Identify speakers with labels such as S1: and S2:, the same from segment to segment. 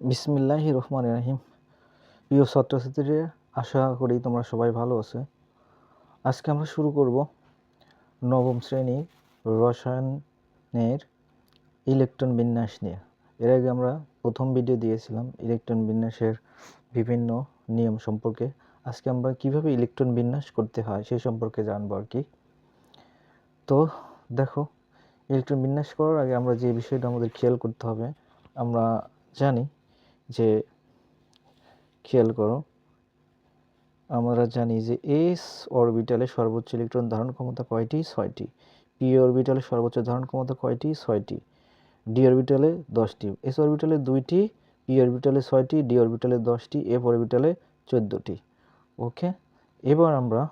S1: বিসমিল্লাহ রহমান রাহিম। প্রিয় ছাত্রছাত্রীরা, আশা করি তোমরা সবাই ভালো আছে। আজকে আমরা শুরু করব নবম শ্রেণির রসায়নের ইলেকট্রন বিন্যাস নিয়ে। এর আগে আমরা প্রথম ভিডিও দিয়েছিলাম ইলেকট্রন বিন্যাসের বিভিন্ন নিয়ম সম্পর্কে। আজকে আমরা কীভাবে ইলেকট্রন বিন্যাস করতে হয় সেই সম্পর্কে জানব আর কি। তো দেখো, ইলেকট্রন বিন্যাস করার আগে আমরা যে বিষয়টা আমাদের খেয়াল করতে হবে, আমরা জানি যে খেয়াল করো, আমরা জানি যে এস অরবিটালে সর্বোচ্চ ইলেকট্রন ধারণ ক্ষমতা কয়টি? ছয়টি। পি অরবিটালে সর্বোচ্চ ধারণ ক্ষমতা কয়টি? ছয়টি। ডি অরবিটালে দশটি। এস অরবিটালে দুইটি পি অরবিটালে ছয়টি ডি অরবিটালে দশটি এফ অরবিটালে চোদ্দোটি। ওকে এবার আমরা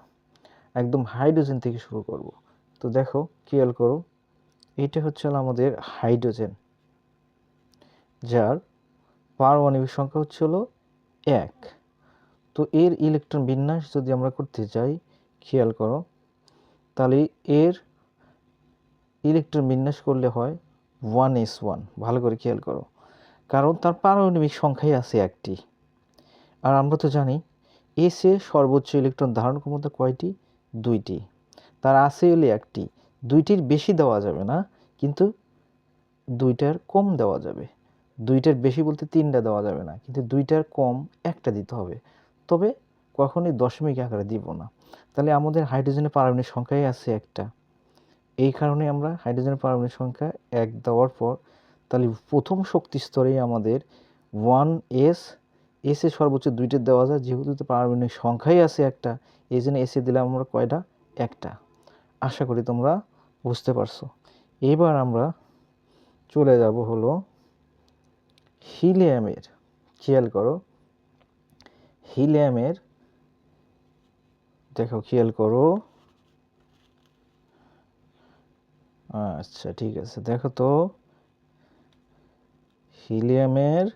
S1: একদম হাইড্রোজেন থেকে শুরু করব। তো দেখো, খেয়াল করো, এটা হচ্ছে আমাদের হাইড্রোজেন যার পারমাণবিক সংখ্যা হচ্ছে হলো এক। তো এর ইলেকট্রন বিন্যাস যদি আমরা করতে চাই খেয়াল করো, তাহলে এর ইলেকট্রন বিন্যাস করলে হয় ওয়ান এস ওয়ান। ভালো করে খেয়াল করো। কারণ তার পারমাণবিক সংখ্যাই আছে একটি। আর আমরা তো জানি এসে সর্বোচ্চ ইলেকট্রন ধারণ ক্ষমতা কয়টি? দুইটি। তার আছে হলে একটি। দুইটির বেশি দেওয়া যাবে না, কিন্তু দুইটার কম দেওয়া যাবে। দুইটার বেশি বলতে তিনটা দেওয়া যাবে না, কিন্তু দুইটার কম একটা দিতে হবে। তবে কখনোই দশমিক আকারে দিব না। তাহলে আমাদের হাইড্রোজেনের পারমাণবিক সংখ্যাই আছে একটা। এই কারণে আমরা হাইড্রোজেনের পারমাণবিক সংখ্যা এক দেওয়ার পর, তাহলে প্রথম শক্তি স্তরেই আমাদের ওয়ান এস, এসে সর্বোচ্চ দুইটা দেওয়া যায়, যেহেতু পারমাণবিক সংখ্যাই আছে একটা, এই জন্য এসে দিলাম আমরা কয়টা? একটা। আশা করি তোমরা বুঝতে পারছ। এবার আমরা চলে যাব হলো হিলিয়ামের, খেয়াল করো, হিলিয়ামের, দেখো খেয়াল করো আচ্ছা ঠিক আছে, দেখো তো, হিলিয়ামের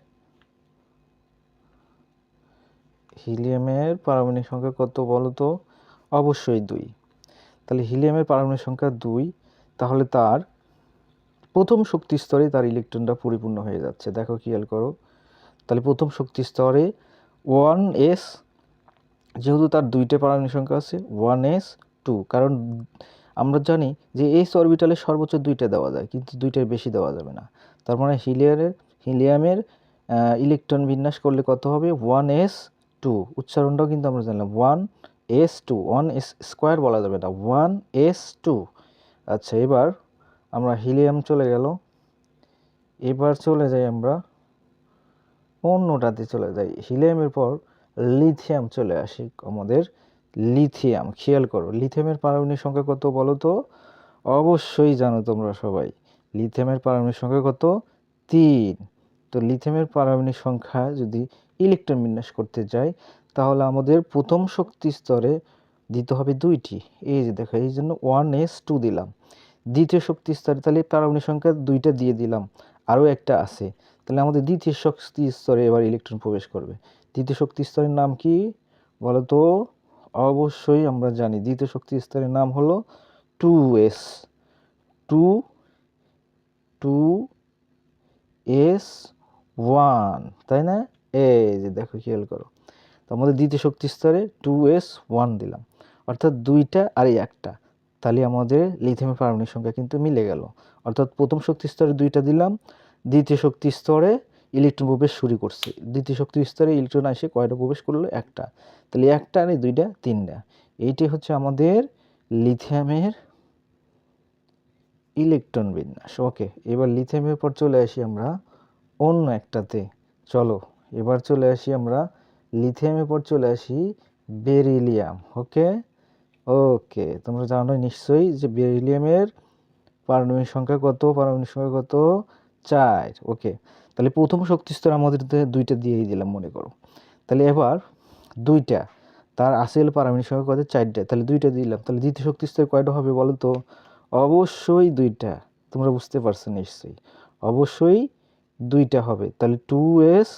S1: হিলিয়ামের পারমাণবিক সংখ্যা কত বলো তো? অবশ্যই দুই। তাহলে হিলিয়ামের পারমাণবিক সংখ্যা দুই, তাহলে তার প্রথম শক্তি স্তরে তার ইলেকট্রনটা পরিপূর্ণ হয়ে যাচ্ছে। দেখো খেয়াল করো। তাহলে প্রথম শক্তি স্তরে ওয়ান এস, যেহেতু তার দুইটা পারমাণবিক সংখ্যা আছে, ওয়ান এস টু। কারণ আমরা জানি যে এস অরবিটালে সর্বোচ্চ দুইটা দেওয়া যায়, কিন্তু দুইটার বেশি দেওয়া যাবে না। তার মানে হিলিয়ারের হিলিয়ামের ইলেকট্রন বিন্যাস করলে কত হবে? One S two. উচ্চারণটাও কিন্তু আমরা জানলাম। One S two, one S square বলা যাবে না। One S two. আচ্ছা এবার আমরা হিলিয়াম চলে গেল। এবার চলে যাই আমরা অন্যটাতে চলে যাই। হিলিয়ামের পর লিথিয়াম চলে আসি আমাদের। লিথিয়াম, খেয়াল করো, লিথিয়ামের পারমাণবিক সংখ্যা কত বলো তো? অবশ্যই জানো তোমরা সবাই, লিথিয়ামের পারমাণবিক সংখ্যা কত? তিন। তো লিথিয়ামের পারমাণবিক সংখ্যা যদি ইলেকট্রন বিন্যাস করতে যাই, তাহলে আমাদের প্রথম শক্তি স্তরে দিতে হবে দুইটি। এই যে দেখো, এই জন্য ওয়ান এস টু দিলাম। দ্বিতীয় শক্তি স্তরে, তাহলে পারমাণবিক সংখ্যা দুইটা দিয়ে দিলাম। আরও একটা আছে। তাহলে আমাদের দ্বিতীয় শক্তি স্তরে এবার ইলেকট্রন প্রবেশ করবে। দ্বিতীয় শক্তি স্তরের নাম কি? বলো তো অবশ্যই আমরা জানি। দ্বিতীয় শক্তি স্তরের নাম হলো two S two two S one তাই না? এই যে দেখো, খেয়াল করো। তো আমাদের দ্বিতীয় শক্তি স্তরে টু এস ওয়ান দিলাম। অর্থাৎ দুইটা আর এই একটা। তাহলে আমাদের লিথিয়ামের পারমাণবিক সংখ্যা কিন্তু মিলে গেল। অর্থাৎ প্রথম শক্তি স্তরে দুইটা দিলাম, দ্বিতীয় শক্তি স্তরে ইলেকট্রন প্রবেশ শুরু করছে। দ্বিতীয় শক্তি স্তরে ইলেকট্রন এসে কয়টা প্রবেশ করল? একটা। তাহলে একটা আর দুইটা, তিনটা। এইটি হচ্ছে আমাদের লিথিয়ামের ইলেকট্রন বিন্যাস। ওকে, এবার লিথিয়ামের পর চলে আসি আমরা অন্য একটাতে। চলো, এবার চলে আসি আমরা লিথিয়ামের পর চলে আসি বেরিলিয়াম ওকে? ওকে তোমরা জানো নিশ্চয়ই যে বেরিলিয়ামের পারমাণবিক সংখ্যা কত? পারমাণবিক সংখ্যা কত? চার। ওকে তাহলে প্রথম শক্তি স্তর আমাদের দুইটা দিয়েই দিলাম, মনে করো। তাহলে এবার দুইটা, তার আসেল পারমাণবিক সংখ্যা কত? চারটা। তাহলে দুইটা দিলাম। তাহলে দ্বিতীয় শক্তি স্তর কয়টা হবে বলো তো? অবশ্যই দুইটা। তোমরা বুঝতে পারছ নিশ্চয়ই। অবশ্যই দুইটা হবে। তাহলে টু এস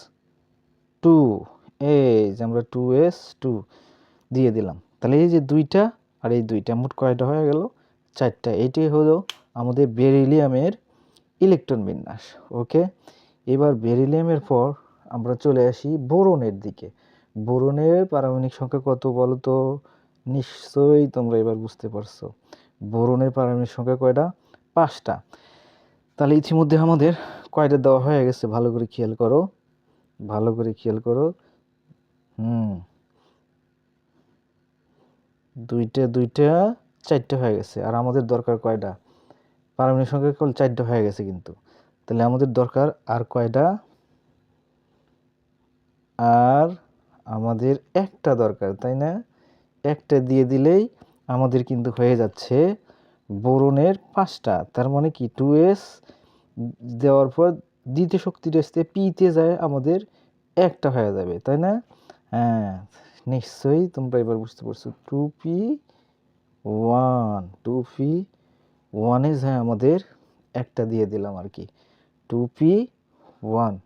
S1: টু এই যে আমরা টু এস টু দিয়ে দিলাম। তাহলে এই যে দুইটা আর এই দুইটা মোট কয়টা হয়ে গেল? চারটা। এটাই হলো আমাদের বেরিলিয়ামের ইলেকট্রন বিন্যাস। ওকে? এবার বেরিলিয়ামের পর আমরা চলে আসি বোরনের দিকে। বোরনের পারমাণবিক সংখ্যা কত বলো তো? নিশ্চয়ই তোমরা এবার বুঝতে পারছ। বোরনের পারমাণবিক সংখ্যা কয়টা? পাঁচটা। তাহলে ইতিমধ্যে আমাদের কয়টা দেওয়া হয়ে গেছে? ভালো করে খেয়াল করো। ভালো করে খেয়াল করো। হুম। দুইটা দুইটা, চারটে হয়ে গেছে। আর আমাদের দরকার কয়টা? পারমাণবিক সংখ্যা কেবল চারটে হয়ে গেছে কিন্তু। তাহলে আমাদের দরকার আর কয়টা? আর আমাদের একটা দরকার, তাই না? একটা দিয়ে দিলেই আমাদের কিন্তু হয়ে যাচ্ছে বোরনের পাঁচটা। তার মানে কি? টু এস দেওয়ার পর দ্বিতীয় শক্তির আসতে পিতে যায়, আমাদের একটা হয়ে যাবে, তাই না? হ্যাঁ। নিশ্চয়ই তোমরা এবার বুঝতে পারছ। Two P one, two P ওয়ানে যায় আমাদের একটা দিয়ে দিলাম আর কি। Two P one.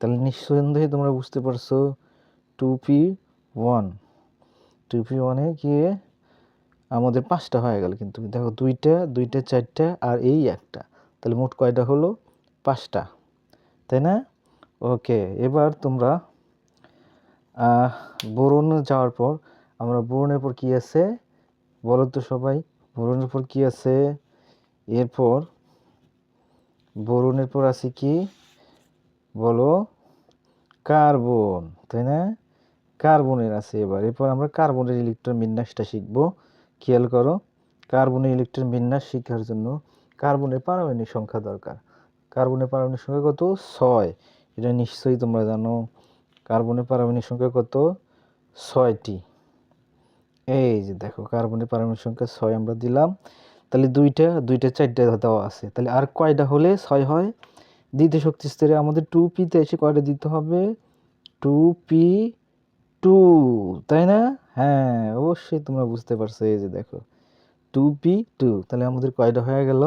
S1: তাহলে নিঃসন্দেহে তোমরা বুঝতে পারছ, two P one. Two P ওয়ানে গিয়ে আমাদের পাঁচটা হয়ে গেল কিন্তু। দেখো দুইটা দুইটা, চারটা আর এই একটা। তাহলে মোট কয়টা হলো? পাঁচটা। তাই না? ওকে, এবার তোমরা বোরন যাওয়ার পর আমরা বোরনের পর কি আছে? বলো তো সবাই বোরনের পর কি আছে? এরপর বোরনের পর আছে কি? বলো, কার্বন, তাই না? কার্বনের আছে এবার। এরপর আমরা কার্বনের ইলেকট্রন বিন্যাসটা শিখব। খেয়াল করো, কার্বনের ইলেকট্রন বিন্যাস শেখার জন্য কার্বনের পারমাণবিক সংখ্যা দরকার। কার্বনের পারমাণবিক সংখ্যা কত? ছয়। এটা নিশ্চয়ই তোমরা জানো। কার্বনের পারমাণবিক সংখ্যা কত? ছয়টি। এই যে দেখো কার্বনের পারমাণবিক সংখ্যা ছয় আমরা দিলাম। তাহলে দুইটা দুইটা, চারটা দেওয়া আছে। তাহলে আর কয়টা হলে ছয় হয়? দ্বিতীয় শক্তি স্তরে আমাদের টু পিতে এসে কয়টা দিতে হবে? টু পি টু তাই না? হ্যাঁ অবশ্যই তোমরা বুঝতে পারছ। এই যে দেখো টু পি টু তাহলে আমাদের কয়টা হয়ে গেল?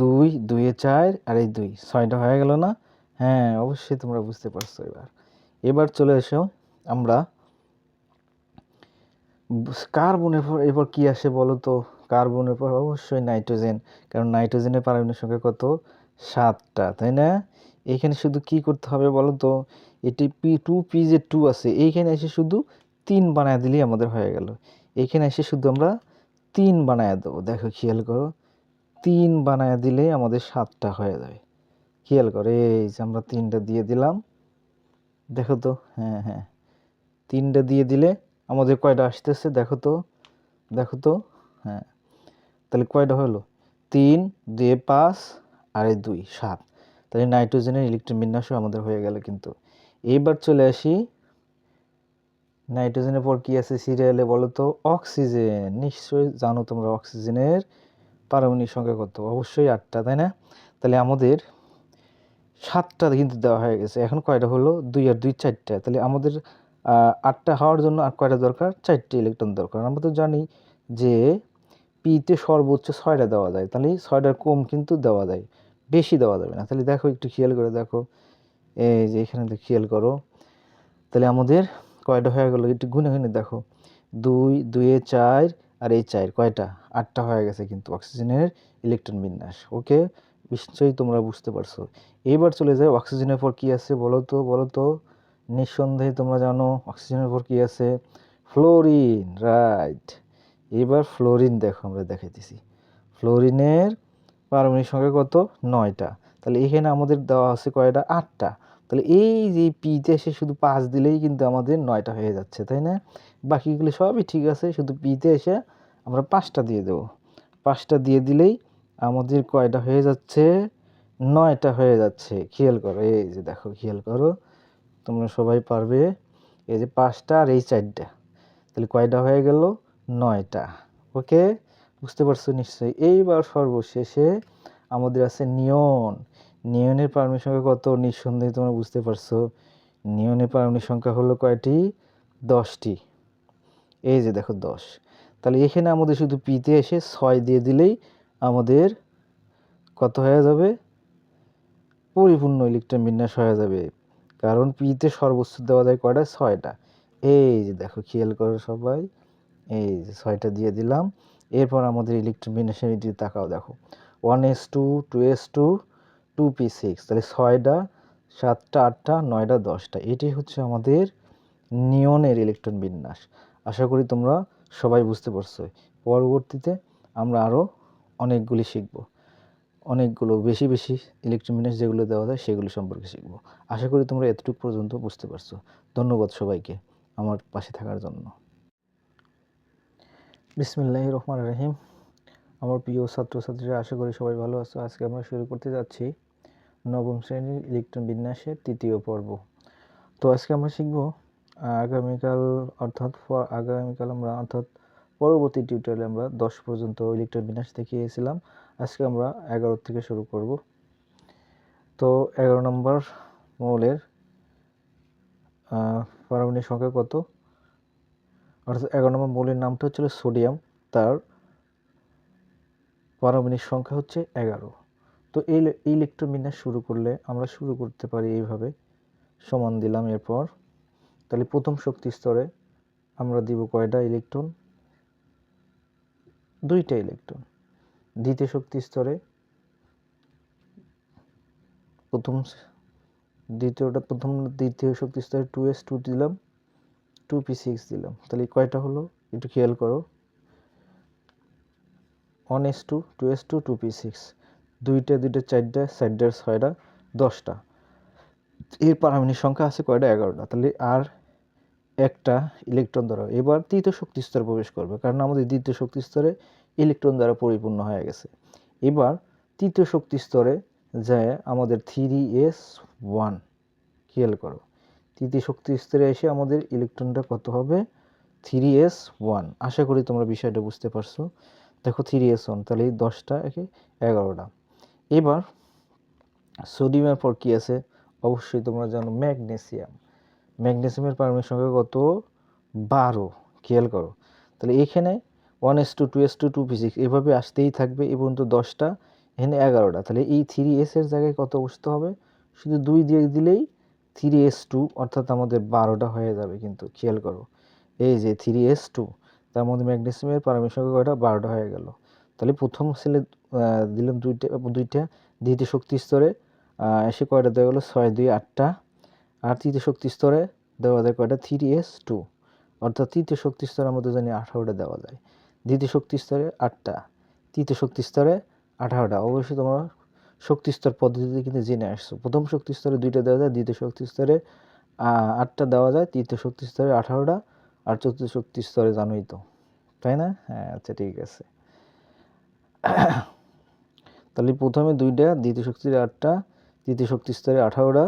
S1: দুই, দুইয়ে চার, আর এই দুই, ছয়টা হয়ে গেল না? হ্যাঁ অবশ্যই তোমরা বুঝতে পারছ এবার। এবার চলে এসো আমরা। কার্বনের পর এবার কি আসে বলো তো? কার্বনের পর অবশ্যই নাইট্রোজেন, কারণ নাইট্রোজেনের পারমাণবিক সংখ্যা কত? সাতটা, তাই না? এখানে শুধু কি করতে হবে বলো তো? এটি পি টু, পি যে টু আছে। এইখানে এসে শুধু তিন বানায় দিলেই আমাদের হয়ে গেল। এখানে এসে শুধু আমরা তিন বানায় দেবো। দেখো, খেয়াল করো। তিন বানায় দিলেই আমাদের সাতটা হয়ে যাবে। খেয়াল করো, এই যে আমরা তিনটা দিয়ে দিলাম। দেখো তো হ্যাঁ হ্যাঁ। তিনটা দিয়ে দিলে আমাদের কয়টা আসতেছে? দেখো তো দেখো তো হ্যাঁ। তাহলে কয়টা হলো? তিন, দুয়ে পাঁচ, আর দুই, সাত। তাহলে নাইট্রোজেনের ইলেকট্রন বিন্যাসও আমাদের হয়ে গেল কিন্তু। এইবার চলে আসি, নাইট্রোজেনের পর কী আছে সিরিয়ালে বলো তো? অক্সিজেন। নিশ্চয়ই জানো তোমরা অক্সিজেনের পারমাণবিক সংখ্যা কত? অবশ্যই আটটা, তাই না? তাহলে আমাদের সাতটা কিন্তু দেওয়া হয়ে গেছে। এখন কয়টা হলো? দুই আর দুই চারটা। তাহলে আমাদের আটটা হওয়ার জন্য আর কয়টা দরকার? চারটে ইলেকট্রন দরকার। আমরা তো জানি যে পিতে সর্বোচ্চ ছয়টা দেওয়া যায়। তাহলে ছয়টার কম কিন্তু দেওয়া যায়। বেশি দেওয়া যাবে না। তাহলে দেখো, একটু খেয়াল করে দেখো। এই যে এখানে খেয়াল করো। তাহলে আমাদের কয়টা হয়ে গেলো? একটু গুনে গুনে দেখো। দুই দুয়ে চার আর এই চার। কয়টা? আটটা হয়ে গেছে কিন্তু অক্সিজেনের ইলেকট্রন বিন্যাস। ওকে নিশ্চয়ই তোমরা বুঝতে পারছ। এইবার চলে যায় অক্সিজেনের পর কী আছে বলো তো বলো তো। নিঃসন্দেহে তোমরা জানো অক্সিজেনের পর কী আছে। Fluorine, right. এবার ফ্লোরিন দেখো, আমরা দেখাইতেছি। ফ্লোরিনের পারমাণবিক সংখ্যা কত? নয়টা। তাহলে এখানে আমাদের দেওয়া আছে কয়টা? আটটা। তাহলে এই যে পিতে এসে শুধু পাঁচ দিলেই কিন্তু আমাদের নয়টা হয়ে যাচ্ছে, তাই না? বাকিগুলো সবই ঠিক আছে, শুধু পিতে এসে আমরা পাঁচটা দিয়ে দেবো। পাঁচটা দিয়ে দিলেই আমাদের কয়টা হয়ে যাচ্ছে? নয়টা হয়ে যাচ্ছে। খেয়াল করো, এই যে দেখো, খেয়াল করো, তোমরা সবাই পারবে। এই যে পাঁচটা আর এই চারটা, তাহলে কয়টা হয়ে গেল? নয়টা। ওকে? বুঝতে পারছ নিশ্চয়ই? এইবার সর্বশেষে আমাদের আছে নিয়ন। নিয়নের পারমাণবিক সংখ্যা কত? নিঃসন্দেহে তোমরা বুঝতে পারছ। নিয়নের পারমাণবিক সংখ্যা হলো কয়টি? দশটি। এই যে দেখো, দশ। তাহলে এখানে আমাদের শুধু পিতে এসে ছয় দিয়ে দিলেই আমাদের কত হয়ে যাবে? পরিপূর্ণ ইলেকট্রন বিন্যাস হয়ে যাবে। কারণ পিতে সর্বোচ্চ দেওয়া যায় কয়টা? ছয়টা। এই যে দেখো, খেয়াল করো সবাই। এই যে ছয়টা দিয়ে দিলাম। এরপর আমাদের ইলেকট্রন বিন্যাসের দিকে তাকাও দেখো। One S two two S two two P six তাহলে ছয়টা, সাতটা, আটটা, নয়টা, দশটা। এটি হচ্ছে আমাদের নিয়নের ইলেকট্রন বিন্যাস আশা করি তোমরা সবাই বুঝতে পারছ। পরবর্তীতে আমরা আরও অনেকগুলি শিখব। অনেকগুলো বেশি বেশি ইলেকট্রন যেগুলো দেওয়া যায় সেগুলো সম্পর্কে শিখব। আশা করি তোমরা এতটুকু পর্যন্ত বুঝতে পারছ। ধন্যবাদ সবাইকে আমার পাশে থাকার জন্য। বিসমিল্লাহ রহমান রহিম। আমার প্রিয় ছাত্রছাত্রীরা, আশা করি সবাই ভালো আছো। আজকে আমরা শুরু করতে যাচ্ছি নবম শ্রেণির ইলেকট্রন বিন্যাসের তৃতীয় পর্ব। তো আজকে আমরা শিখব আগামীকাল অর্থাৎ আগামীকাল আমরা অর্থাৎ পরবর্তী টিউটোরিয়ালে আমরা দশ পর্যন্ত ইলেকট্রন বিন্যাস দেখিয়েছিলাম। আজকে আমরা এগারো থেকে শুরু করব। তো এগারো নম্বর মৌলের পারমাণবিক সংখ্যা কত? অর্থাৎ এগারো নম্বর মৌলের নামটা হচ্ছিল সোডিয়াম। তার পারমাণবিক সংখ্যা হচ্ছে এগারো। তো এই ইলেকট্রন বিন্যাস শুরু করলে আমরা শুরু করতে পারি এইভাবে। সমান দিলাম এরপর। তাহলে প্রথম শক্তি স্তরে আমরা দিব কয়টা ইলেকট্রন দুইটা ইলেকট্রন দ্বিতীয় শক্তি স্তরে, প্রথম দ্বিতীয়টা প্রথম দ্বিতীয় শক্তি স্তরে টু এস টু দিলাম টু পি সিক্স দিলাম। তাহলে কয়টা হলো? একটু খেয়াল করো। One S two two S two two P six দুইটা দুইটা, চারটা চারটা, ছয়টা, দশটা। এর পারমাণবিক সংখ্যা আছে কয়টা? এগারোটা। তাহলে আর একটা ইলেকট্রন দ্বারা এবার তৃতীয় শক্তি স্তরে প্রবেশ করবে, কারণ আমাদের দ্বিতীয় শক্তি স্তরে ইলেকট্রন দ্বারা পরিপূর্ণ হয়ে গেছে। এবার তৃতীয় শক্তি স্তরে যায় আমাদের থ্রি এস ওয়ান, খেয়াল করো। তৃতীয় শক্তি স্তরে এসে আমাদের ইলেকট্রনটা কত হবে? Three S one. আশা করি তোমরা বিষয়টা বুঝতে পারছ। দেখো থ্রি এস ওয়ান, তাহলে এই দশটা একে এগারোটা। এবার সোডিয়ামের পর কি আছে? অবশ্যই তোমরা জানো ম্যাগনেসিয়াম। ম্যাগনেসিয়ামের পারমাণবিক সংখ্যা কত? বারো। খেয়াল করো। তাহলে এখানে one S two two S two two P six এভাবে আসতেই থাকবে এই পর্যন্ত দশটা, এখানে এগারোটা। তাহলে এই থ্রি এস এর জায়গায় কত বসতে হবে? শুধু দুই দিয়ে দিলেই থ্রি এস টু অর্থাৎ আমাদের বারোটা হয়ে যাবে কিন্তু, খেয়াল করো। এই যে থ্রি এস টু তার মধ্যে ম্যাগনেসিয়ামের পারমাণবিক সংখ্যা কয়টা? বারোটা হয়ে গেল। তাহলে প্রথম সেলে দিলাম দুইটা দুইটা, দ্বিতীয় শক্তি স্তরে এসে কয়টা দেওয়া গেলো ছয়, দুই, আটটা। আর তৃতীয় শক্তি স্তরে দেওয়া যায় কয়টা? থ্রি এস টু অর্থাৎ তৃতীয় শক্তি স্তরে আমাদের জানি আঠারোটা দেওয়া যায়। দ্বিতীয় শক্তি স্তরে আটটা। তৃতীয় শক্তি স্তরে আঠারোটা। অবশ্যই তোমরা শক্তি স্তর পদ্ধতিতে কিন্তু জেনে আসছো। প্রথম শক্তি স্তরে দুইটা দেওয়া যায়, দ্বিতীয় শক্তি স্তরে আটটা দেওয়া যায়, তৃতীয় শক্তি স্তরে আঠারোটা আর চতুর্থ শক্তি স্তরে জানোই তো। তাই না? হ্যাঁ আচ্ছা ঠিক আছে। তাহলে প্রথমে দুইটা, দ্বিতীয় শক্তি আটটা, তৃতীয় শক্তি স্তরে আঠারোটা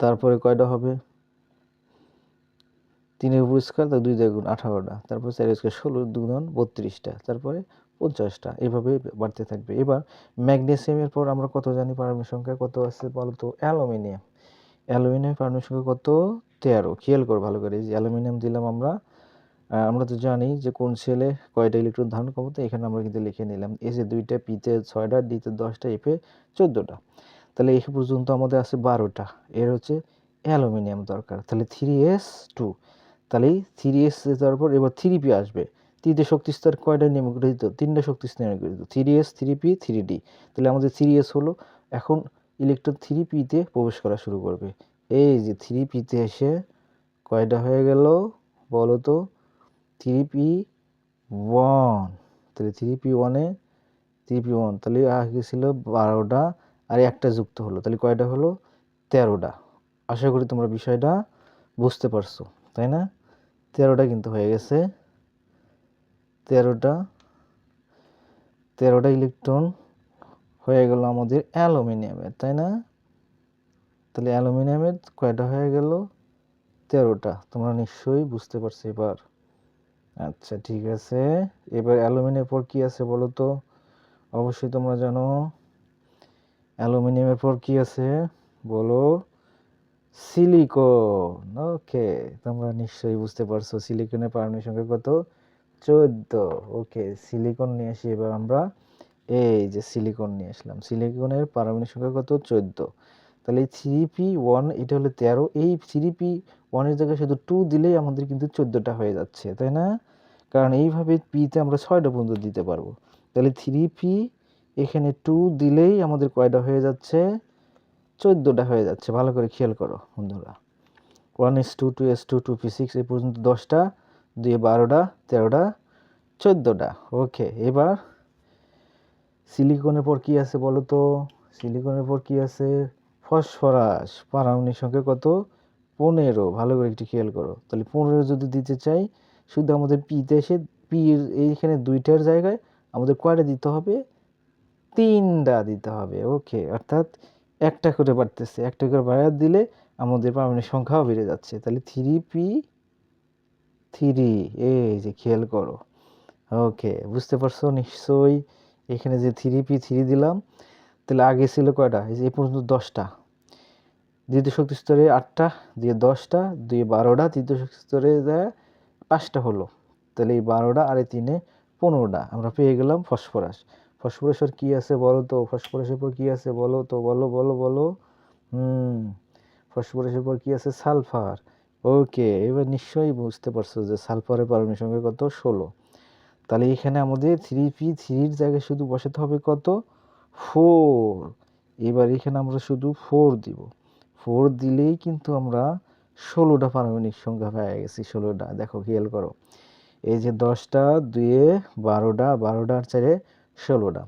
S1: তারপরে কয়টা হবে? তিনের উপর স্কোয়ার তার দুই দ্বিগুণ আঠারোটা। তারপর চার স্কোয়ার ষোলো, দুগুণ বত্রিশটা। তারপরে পঞ্চাশটা। এভাবে বাড়তে থাকবে। এবার ম্যাগনেসিয়ামের পর আমরা কত জানি পারমাণবিক সংখ্যা? কত আছে বলতো? অ্যালুমিনিয়াম। অ্যালুমিনিয়ামের পারমাণবিক সংখ্যা কত? তেরো। খেয়াল করো ভালো করে। যে অ্যালুমিনিয়াম দিলাম আমরা আমরা তো জানি যে কোন সেলে কয়টা ইলেকট্রন ধারণ ক্ষমতা, এখানে আমরা কিন্তু লিখে নিলাম। এসে দুইটা, পিতে ছয়টা, ডিতে দশটা, এফে চোদ্দোটা। তাহলে এই পর্যন্ত আমাদের আছে বারোটা। এর হচ্ছে অ্যালুমিনিয়াম দরকার। তাহলে থ্রি এস টু তাহলে থ্রি এস দেওয়ার পর এবার থ্রি পি আসবে। তৃতীয় শক্তি স্তর কয়টা নিয়ম গৃহীত তিনটা শক্তি স্তর নিয়মে গৃহীত three S three P three D তাহলে আমাদের থ্রি এস হলো এখন ইলেকট্রন থ্রি পিতে প্রবেশ করা শুরু করবে। এই যে থ্রি পিতে এসে কয়টা হয়ে গেল? বলো তো। থ্রি পি ওয়ান তাহলে থ্রি পি ওয়ানে থ্রি পি ওয়ান তাহলে আগে ছিল বারোটা। আর একটা যুক্ত হলো, তাহলে কয়টা হলো? তেরোটা। আশা করি তোমরা বিষয়টা বুঝতে পারছ, তাই না? তেরোটা কিন্তু হয়ে গেছে। তেরোটা তেরোটা ইলেকট্রন হয়ে গেল আমাদের অ্যালুমিনিয়ামের, তাই না? তাহলে অ্যালুমিনিয়ামের কয়টা হয়ে গেল? তেরোটা। তোমরা নিশ্চয়ই বুঝতে পারছ এবার। আচ্ছা ঠিক আছে। এবার অ্যালুমিনিয়ামের পর কি আছে বলো তো? অবশ্যই তোমরা জানো। অ্যালুমিনিয়ামের পর কি আছে? বলো। সিলিকন। ওকে, তোমরা নিশ্চয়ই বুঝতে পারছ সিলিকনের পারমাণবিক সংখ্যা কত? চোদ্দ। ওকে, সিলিকন নিয়ে আসি এবার আমরা। এই যে সিলিকন নিয়ে আসলাম। সিলিকনের পারমাণবিক সংখ্যা কত? চোদ্দ। তাহলে থ্রি পি ওয়ান এটা হলো তেরো। এই থ্রি পি ওয়ানের জায়গায় শুধু টু দিলেই আমাদের কিন্তু চোদ্দোটা হয়ে যাচ্ছে, তাই না? কারণ এইভাবে পিতে আমরা ছয়টা পর্যন্ত দিতে পারব। তাহলে থ্রি পি এখানে টু দিলেই আমাদের কয়টা হয়ে যাচ্ছে? চোদ্দোটা হয়ে যাচ্ছে। ভালো করে খেয়াল করো, বন্ধুরা। One S two two S two two P six এই পর্যন্ত দশটা, দুই বারোটা, তেরোটা, চোদ্দোটা। ওকে, এবার সিলিকনের পর কি আছে বলো তো? সিলিকনের পর কি আছে? ফসফরাস পারমাণবিক সংখ্যা কত? পনেরো। ভালো করে একটু খেয়াল করো। তাহলে পনেরো যদি দিতে চাই, শুধু আমাদের পিতে এসে পি এইখানে দুইটার জায়গায় আমাদের কয়টা দিতে হবে? তিনটা দিতে হবে ওকে অর্থাৎ একটা করে বাড়তেছে, একটা করে বাড়ার দিলে আমাদের পারমাণবিক সংখ্যাও বেড়ে যাচ্ছে। তাহলে থ্রি পি থ্রি এই যে খেয়াল করো ওকে বুঝতে পারছ? নিশ্চয়ই এখানে যে থ্রি পি থ্রি দিলাম, তাহলে আগে ছিল কয়টা? এই যে এ পর্যন্ত দশটা। দ্বিতীয় শক্তি স্তরে আটটা, দিয়ে দশটা, দিয়ে বারোটা, তৃতীয় শক্তি স্তরে পাঁচটা হলো, তাহলে এই বারোটা আর তিনে পনেরোটা, আমরা পেয়ে গেলাম ফসফরাস। ফসফরাসের কী আছে বলো তো? ফসফরাসের পর কী আছে বলো তো? বলো বলো বলো। হুম, ফসফরাসের পর কী আছে? সালফার। ওকে, এবার নিশ্চয়ই বুঝতে পারছ যে সালফারের পারমাণবিক সংখ্যা কত? ষোলো। তাহলে এখানে আমাদের থ্রি পি থ্রির জায়গায় শুধু বসাতে হবে কত? ফোর এবার এখানে আমরা শুধু ফোর দিব। ফোর দিলেই কিন্তু আমরা ষোলোটা পারমাণবিক সংখ্যা পেয়ে গেছি, ষোলোটা। দেখো, খেয়াল করো। এই যে দশটা, দুয়ে বারোটা বারোটার চারে ষোলোটা।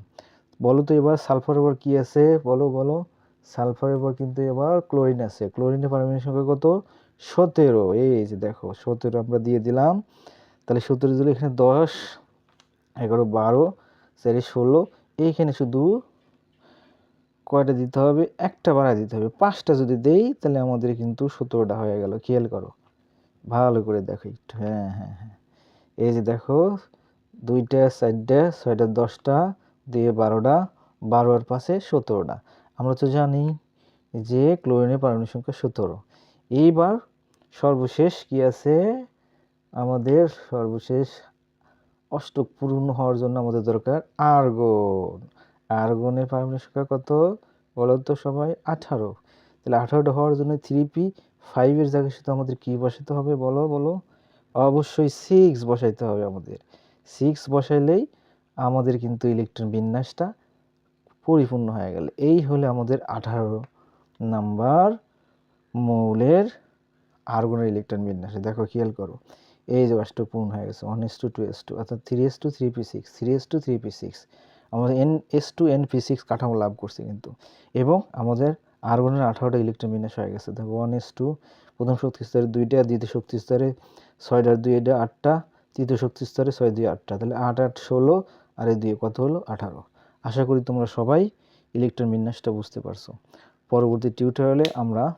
S1: বলো তো এবার সালফারের পর কী আছে? বলো বলো। সালফারের পর কিন্তু এবার ক্লোরিন আছে। ক্লোরিনের পারমাণবিক সংখ্যা কত? সতেরো। এই যে দেখো, সতেরো আমরা দিয়ে দিলাম। তাহলে সতেরো দিলে এখানে দশ, এগারো, বারো, চারি, ষোলো। এইখানে শুধু কয়টা দিতে হবে? একটা বাড়ায় দিতে হবে। পাঁচটা যদি দেই, তাহলে আমাদের কিন্তু সতেরোটা হয়ে গেল। খেয়াল করো। ভালো করে দেখো একটু। হ্যাঁ হ্যাঁ হ্যাঁ। এই যে দেখো দুইটা, চারটে, ছয়টা, দশটা দিয়ে বারোটা বারো আর পাশে সতেরোটা। আমরা তো জানি যে ক্লোরিনের পারমাণবিক সংখ্যা সতেরো। এইবার সর্বশেষ কি আছে? আমাদের সর্বশেষ অষ্টক পূর্ণ হওয়ার জন্য আমাদের দরকার আর্গন। আর্গনের পারমাণবিক সংখ্যা কত? বলো তো সবাই, আঠারো। তাহলে আঠারোটা হওয়ার জন্য থ্রি পি ফাইভের জায়গায় শুধু আমাদের কী বসাতে হবে? বলো বলো। অবশ্যই সিক্স বসাইতে হবে আমাদের। সিক্স বসাইলেই আমাদের কিন্তু ইলেকট্রন বিন্যাসটা পরিপূর্ণ হয়ে গেল। এই হলে আমাদের আঠারো নাম্বার মৌলের আর্গনের ইলেকট্রন বিন্যাস। দেখো খেয়াল করো, এই যে অষ্ট পূর্ণ হয়ে গেছে one S two two S two অর্থাৎ three S two three P six three S two three P six আমাদের N S two N P six কাঠামো লাভ করছে কিন্তু। এবং আমাদের আর্গনের আঠারোটা ইলেকট্রন বিন্যাস হয়ে গেছে। দেখো ওয়ান এস টু প্রথম শক্তি স্তরে দুইটা, দ্বিতীয় শক্তি স্তরে ছয়টার দুইটা, আটটা তৃতীয় শক্তি স্তরে ছয়, দুই, আটটা। তাহলে আট আট, ষোলো, আর এই দুই কত হলো? আঠারো। আশা করি তোমরা সবাই ইলেকট্রন বিন্যাসটা বুঝতে পারছ। পরবর্তী টিউটোরিয়ালে আমরা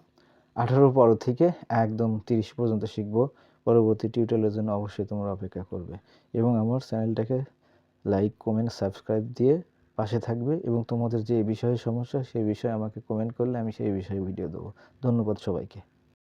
S1: আঠারো পর থেকে একদম তিরিশ পর্যন্ত শিখব। পরবর্তী টিউটোরিয়ালের জন্য অবশ্যই তোমরা অপেক্ষা করবে। এবং আমার চ্যানেলটাকে লাইক কমেন্ট সাবস্ক্রাইব দিয়ে পাশে থাকবে এবং তোমাদের যে বিষয়ে সমস্যা, সেই বিষয়ে আমাকে কমেন্ট করলে আমি সেই বিষয়ে ভিডিও দেবো। ধন্যবাদ সবাইকে।